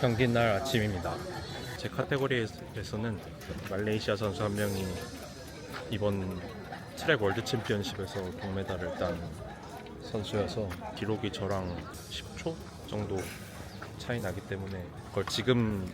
경기 날 아침입니다. 제 카테고리에서는 말레이시아 선수 한 명이 이번 트랙 월드 챔피언십에서 동메달을 딴 선수여서 기록이 저랑 10초 정도 차이 나기 때문에 그걸 지금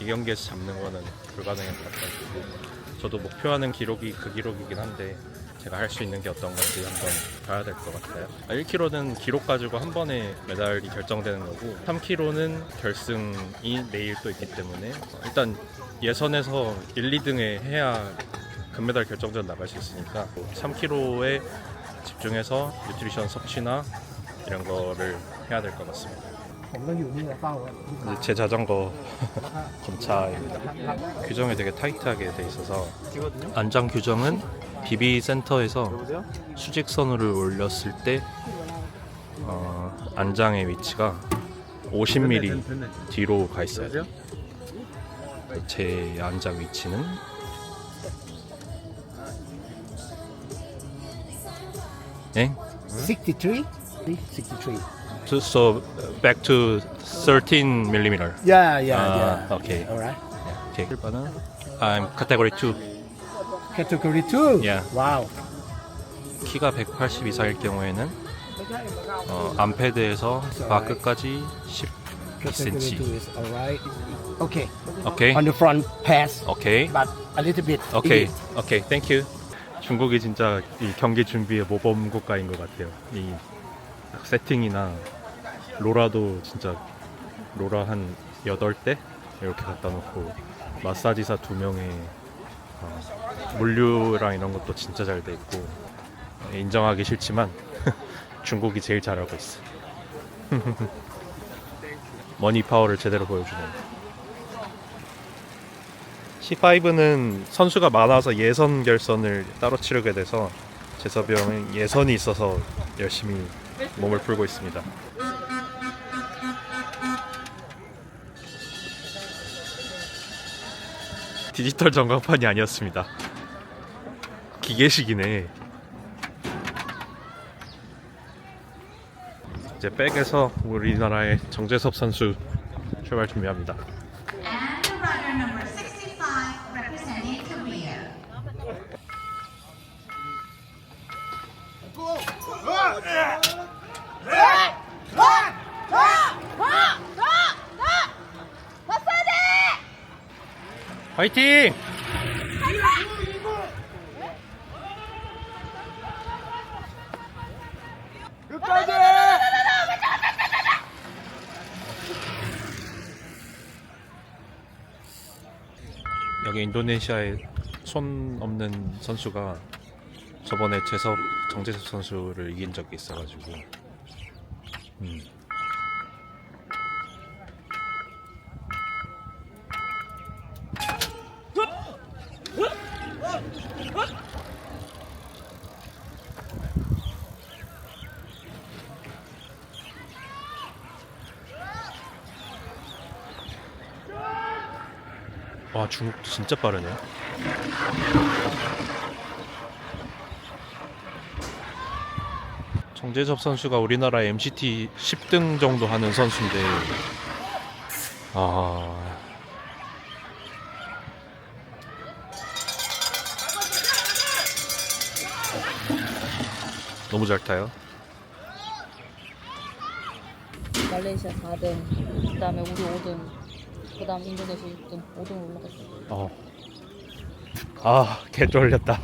이 경기에서 잡는 거는 불가능할 것 같아요. 저도 목표하는 기록이 그 기록이긴 한데 제가 할 수 있는 게 어떤 건지 한번 봐야 될 것 같아요. 1km는 기록 가지고 한 번에 메달이 결정되는 거고 3km는 결승이 내일 또 있기 때문에 일단 예선에서 1, 2등에 해야 금메달 결정전 나갈 수 있으니까 3km에 집중해서 뉴트리션 섭취나 이런 거를 해야 될 것 같습니다. 제 자전거 검차입니다. 규정이 되게 타이트하게 돼 있어서 안장 규정은 비비 센터에서 수직선으로 올렸을 때 어, 안장의 위치가 50mm 뒤로 가 있어요. 제 안장 위치는 네? 63? 63. So, so back to 13 millimeter. Yeah, yeah, Ah, yeah. okay. All right. Okay. I'm category 2. Category two. Yeah. Wow. 키가 180 이상일 경우에는 어, 암패드에서 바 끝까지 Category 12cm. two is all right. Okay. 오케이. On the front pass, 오케이. but a little bit. 오케이. in. 오케이. 땡큐. 중국이 진짜 이 경기 준비의 모범 국가인 것 같아요. 이 세팅이나 로라도 진짜 로라 한 8대 이렇게 갖다 놓고 마사지사 두 명에 어, 물류랑 이런 것도 진짜 잘 돼 있고 인정하기 싫지만 중국이 제일 잘하고 있어. 머니 파워를 제대로 보여주는. C5는 선수가 많아서 예선 결선을 따로 치르게 돼서 재섭이 형은 예선이 있어서 열심히 몸을 풀고 있습니다. 디지털 전광판이 아니었습니다. 기계식이네. 이제 백에서 우리나라의 정재섭 선수 출발 준비합니다. 화이팅! 여기 인도네시아에 손 없는 선수가 저번에 재섭 정재섭 선수를 이긴 적이 있어가지고 음. 진짜 빠르네. 정재섭 선수가 우리나라 MCT 10등 정도 하는 선수인데 아 너무 잘 타요. 말레이시아 4등, 그다음에 우리 5등, 그 다음 인도네시아 6등, 5등 올라갔어. 어. 아, 개 쫄렸다.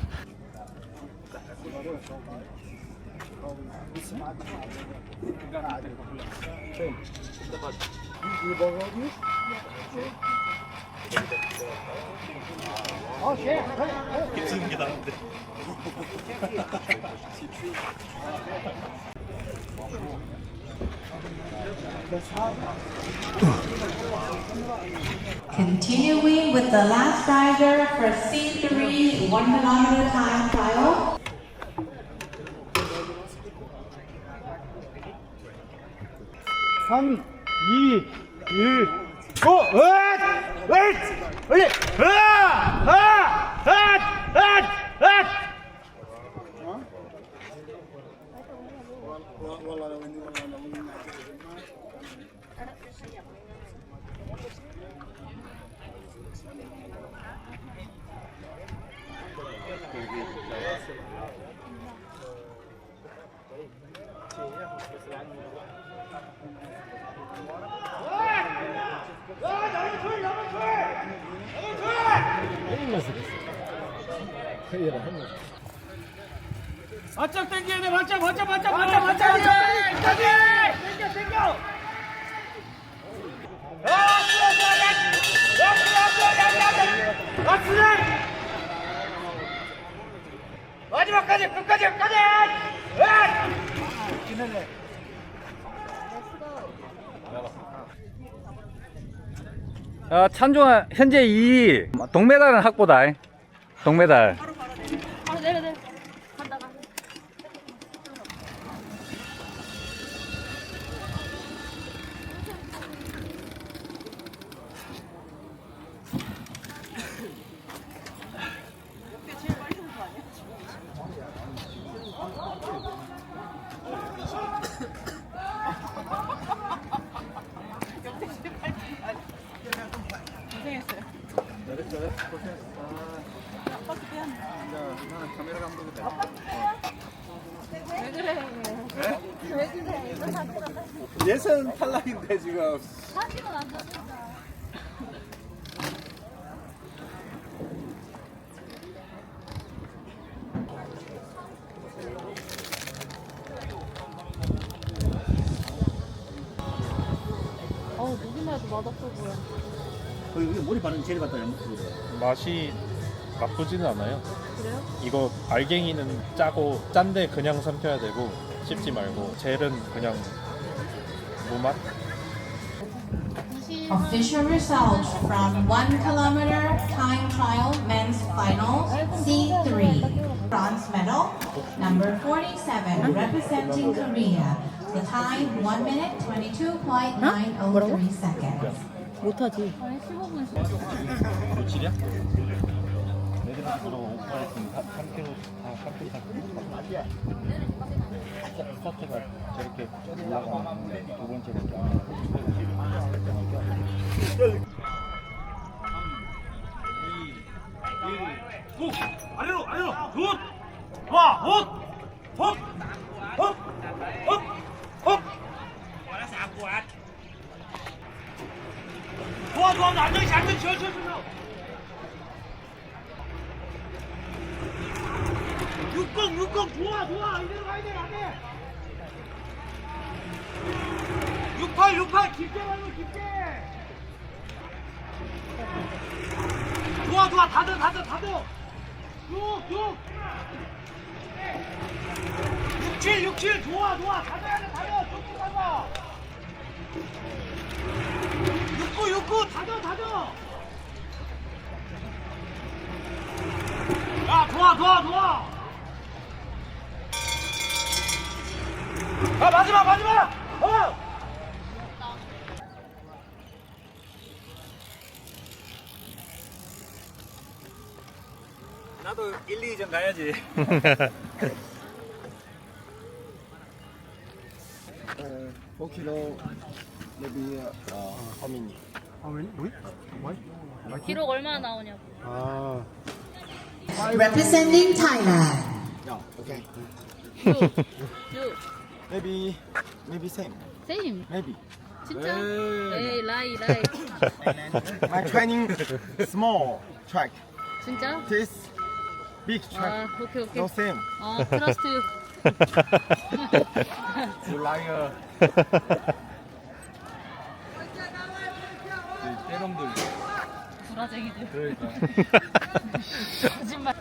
Continuing with the last rider for C3 one kilometer time trial. 삼, 이, 일, 고! 으앗! 으앗! 빨리! 으아! 으아! 으앗! 으앗! 으앗! 바짝 당겨야 돼 바짝 바짝 바짝 바짝 바짝 여기까지 당겨 당겨 마지막까지 끝까지 끝까지 어, 찬종아 현재 2위 동메달은 학보다 동메달 바로 내려 내려 간다 간다 예선 탈락인데 지금. 어우 보기만 해도 맛없어 보여 거기 머리 바른 제일 갖다 양먹고 맛이 나쁘지는 않아요. 그래요? 이거 알갱이는 짜고 짠데 그냥 삼켜야 되고 씹지 말고 젤은 그냥 무맛. Official results from one kilometer time trial men's final C3. Bronze medal, number 47, representing Korea. The time 1 minute 22.903 seconds. 못하지 아니 15분 씩 며칠이야? 굿! 아래로 아래로 굿! 굿! 굿! 좋아 좋아 안정시 안정시 쉬어 쉬어 쉬어 60 60 좋아 좋아 이대로 가야 돼 안돼 68 68 깊게 말고 깊게 좋아 좋아 다들 다들 다들 쭉쭉 67 67 좋아 좋아. 다져야 돼 다져. 쭉쭉 가봐 69 69 다져 다져 야 좋아 좋아 좋아. 아 마지막 마지막. 어 나도 1, 2점 가야지 기록 얼마나 나오냐고 Representing Thailand. 유 Maybe, maybe same. 세임 Maybe. 진짜? 에이 라이 라이 My training small track. 진짜? This big track. 아 오케이 오케이 No same. 어 트러스트 유 You liar. 구라쟁이들 거짓말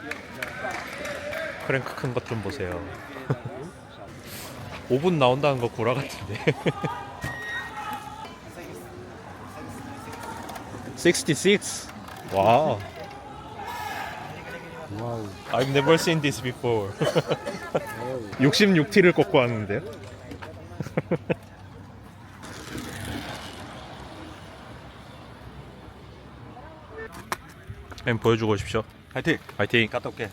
크랭크 큰 것 좀 보세요. 5분 나온다는 거 구라 같은데. 66. 와우. I've never seen this before. 66T를 꽂고 왔는데요. 엠 보여주고 오십시오. 화이팅 파이팅. 갔다 올게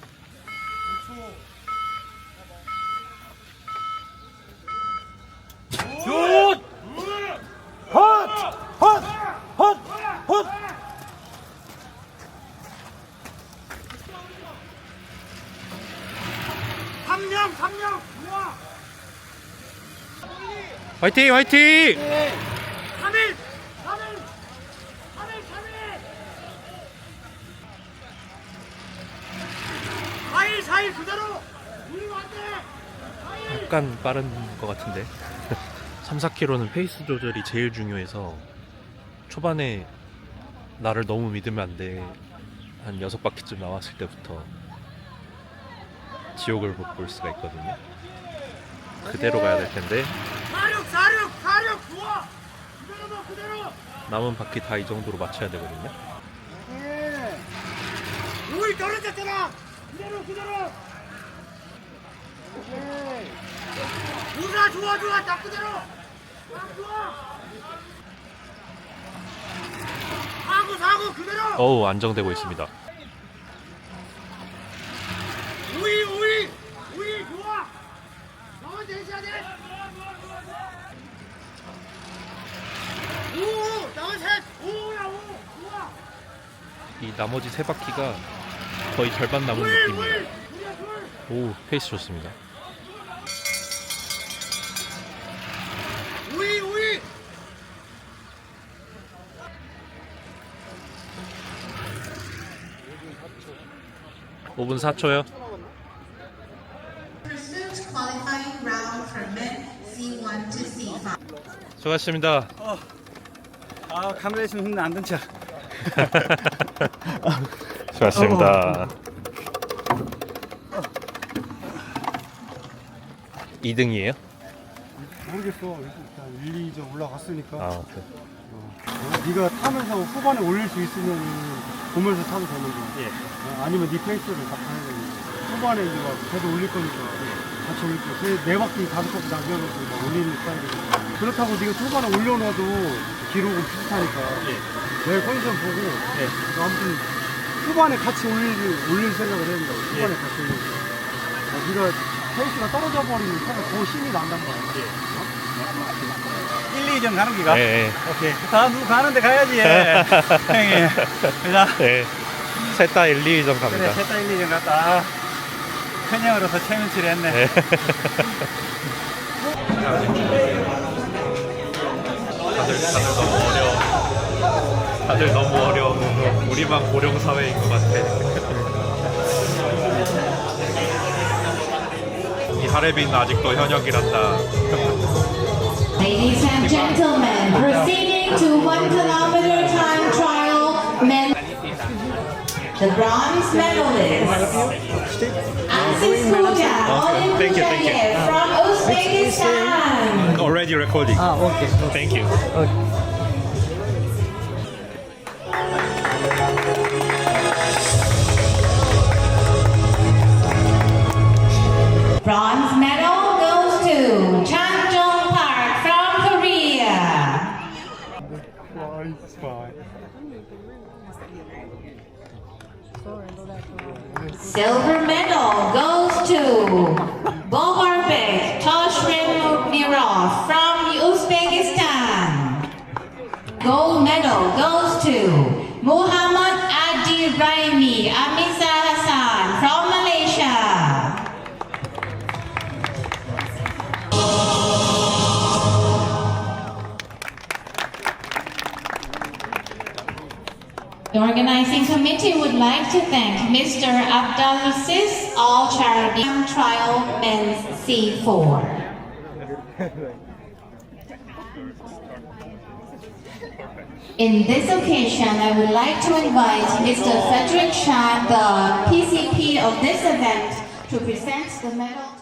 화이팅 화이팅! 3일! 3일! 3일! 3일! 4일! 4일 그대로! 우리 안돼! 약간 빠른 것 같은데 3, 4km는 페이스 조절이 제일 중요해서 초반에 나를 너무 믿으면 안 돼. 한 여섯 바퀴쯤 나왔을 때부터 지옥을 못 볼 수가 있거든요. 그대로 가야 될 텐데 46 46 46 좋아 그대로 너 그대로! 남은 바퀴 다 이 정도로 맞춰야 되거든요. 우리 떨어졌잖아! 그대로 그대로! 오케이 우사 좋아 좋아! 딱 그대로! 딱 좋아! 사고 사고 그대로! 어우 안정되고 있습니다. 우이 우이 우이 좋아 너만 대셔야 돼 오, 나만 셋, 오야 오, 좋아. 이 나머지 세 바퀴가 거의 절반 남은 울, 느낌이에요. 오 페이스 좋습니다. 우이 우이. 5분 4초요. Pursuit qualifying round for men C1 to C5. 수고하셨습니다. 아 카메라 있으면 흉내 안 든차. 수고하셨습니다. 2등이에요? 모르겠어. 일단 1, 2점 올라갔으니까. 아, 오케이. 어, 네가 타면서 후반에 올릴 수 있으면 보면서 타도 되는 거야. 예. 어, 아니면 네 페이스를 다 타야 되는. 후반에 이제 막 계속 올릴 거니까 같이 올릴 거야. 그래, 네 바퀴, 다섯 바퀴 남겨놓고 막 올리는 스타일이거든. 그렇다고 네가 초반에 올려놔도 기록은 비슷하니까. 내 컨디션 보고 너 아무튼 후반에 같이 올릴, 올릴 생각을 해야 된다고. 후반에 같이 올릴 어, 네가 페이스가 떨어져 버리면 차가 더 힘이 난단 말이야. 1, 2점 가는 기가. 네, 오케이. 다음 누구 가는데 가야지. 형이. 그자. 네. 셋다 1, 2점 갑니다. 그래, 셋다 1, 2점 갔다. 현역으로서 최면치를 했네. 네. 다들 다들 너무 어려워. 다들 너무 어려워. 우리만 고령 사회인 것 같아. 이 하레빈 아직도 현역이란다. Ladies and gentlemen, proceeding to one kilometer time trial men. The bronze medalist, Ansis Kuja, Olin Thank you, thank you. Kujayev from Uzbekistan. Already recording. 아, 오케이. Thank you. Bronze medal goes to Changjong Park from Korea. Silver medal goes to Bogarbek Toshrin Mirov from Uzbekistan. Gold medal goes to Muhammad Adi Raimi The organizing committee would like to thank Mr. Abdulaziz Al Charabi Trial Men's C4. In this occasion, I would like to invite Mr. Frederick Shah, the PCP of this event, to present the medal